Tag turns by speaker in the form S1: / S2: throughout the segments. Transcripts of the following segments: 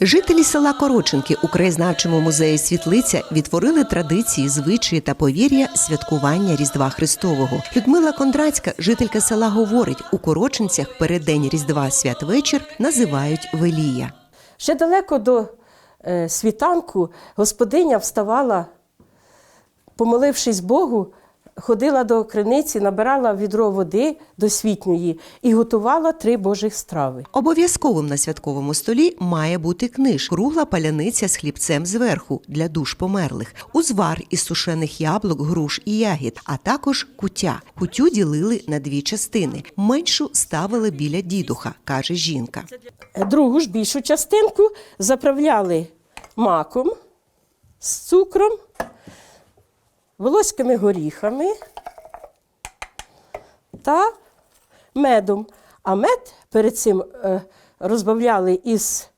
S1: Жителі села Короченки у краєзнавчому музеї Світлиця відтворили традиції, звичаї та повір'я святкування Різдва Христового. Людмила Кондрацька, жителька села, говорить, у Короченцях переддень Різдва святвечір називають Велія.
S2: Ще далеко до е, світанку господиня вставала, помолившись Богу, ходила до криниці, набирала відро води досвітньої і готувала три божих страви.
S1: Обов'язковим на святковому столі має бути книж, кругла паляниця з хлібцем зверху для душ померлих, узвар із сушених яблук, груш і ягід, а також кутя. Кутю ділили на дві частини. Меншу ставили біля дідуха, каже жінка.
S2: Другу ж більшу частинку заправляли маком з цукром, волоськими горіхами та медом. А мед перед цим е, розбавляли із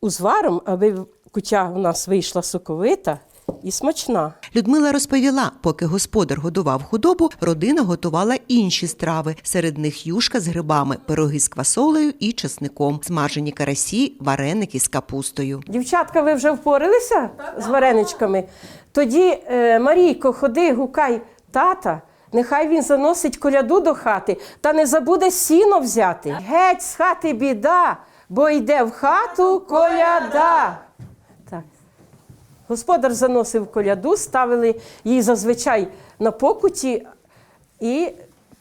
S2: узваром, аби кутя у нас вийшла соковита і смачна.
S1: Людмила розповіла, поки господар годував худобу, родина готувала інші страви. Серед них юшка з грибами, пироги з квасолею і чесником, смажені карасі, вареники з капустою.
S2: Дівчатка, ви вже впоралися з вареничками? Тоді, е, Марійко, ходи, гукай тата. Нехай він заносить коляду до хати та не забуде сіно взяти. Геть з хати біда, бо йде в хату коляда. Так. Господар заносив коляду, ставили її зазвичай на покуті і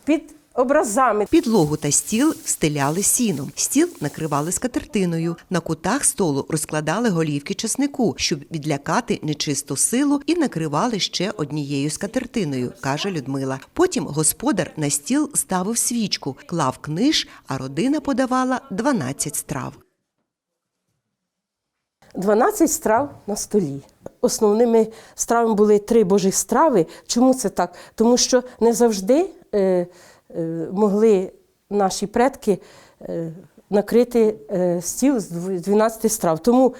S2: під образами.
S1: Підлогу та стіл стеляли сіном. Стіл накривали скатертиною. На кутах столу розкладали голівки чеснику, щоб відлякати нечисту силу, і накривали ще однією скатертиною, каже Людмила. Потім господар на стіл ставив свічку, клав книж, а родина подавала 12 страв.
S2: 12 страв на столі. Основними стравами були три божих страви. Чому це так? Тому що не завжди е, могли наші предки е, накрити е, стіл з 12 страв. Тому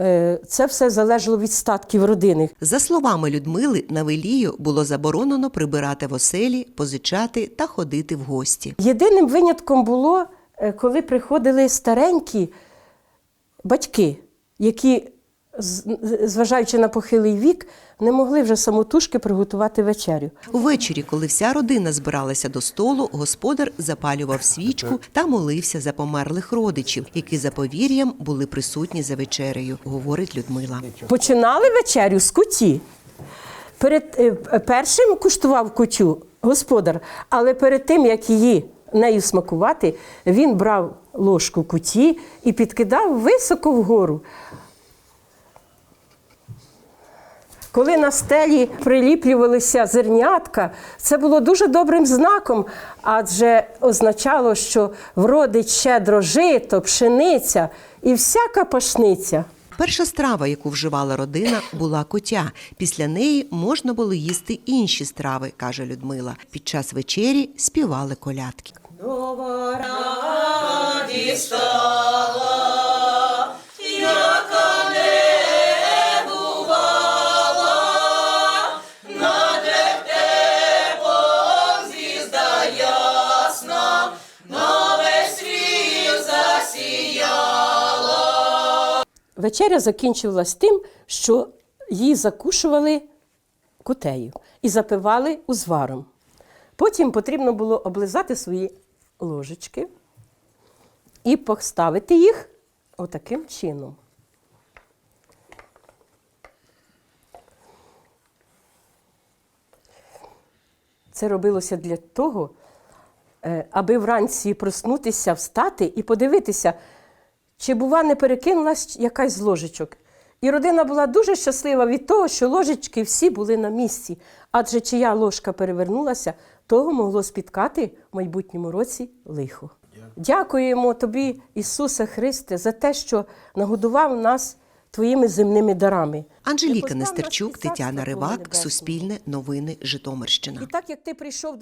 S2: е, це все залежало від статків родини.
S1: За словами Людмили, на Велію було заборонено прибирати в оселі, позичати та ходити в гості.
S2: Єдиним винятком було, е, коли приходили старенькі батьки, які, зважаючи на похилий вік, не могли вже самотужки приготувати вечерю.
S1: Увечері, коли вся родина збиралася до столу, господар запалював свічку та молився за померлих родичів, які за повір'ям були присутні за вечерею, говорить Людмила.
S2: Починали вечерю з куті. Перед, е, першим куштував кутю господар, але перед тим, як її нею смакувати, він брав ложку куті і підкидав високо вгору. Коли на стелі приліплювалися зернятка, це було дуже добрим знаком, адже означало, що вродить щедро жито, пшениця і всяка пашниця.
S1: Перша страва, яку вживала родина, була котя. Після неї можна було їсти інші страви, каже Людмила. Під час вечері співали колядки.
S2: Вечеря закінчувалась тим, що її закушували кутею і запивали узваром. Потім потрібно було облизати свої ложечки і поставити їх отаким чином. Це робилося для того, е, аби вранці проснутися, встати і подивитися, чи, бува, не перекинулась якась з ложечок. І родина була дуже щаслива від того, що ложечки всі були на місці. Адже чия ложка перевернулася, того могло спіткати в майбутньому році лихо. Дякуємо тобі, Ісусе Христе, за те, що нагодував нас твоїми земними дарами.
S1: Анжеліка Нестерчук, Тетяна
S2: Небесного.
S1: Суспільне новини, Житомирщина.
S2: І так як ти прийшов до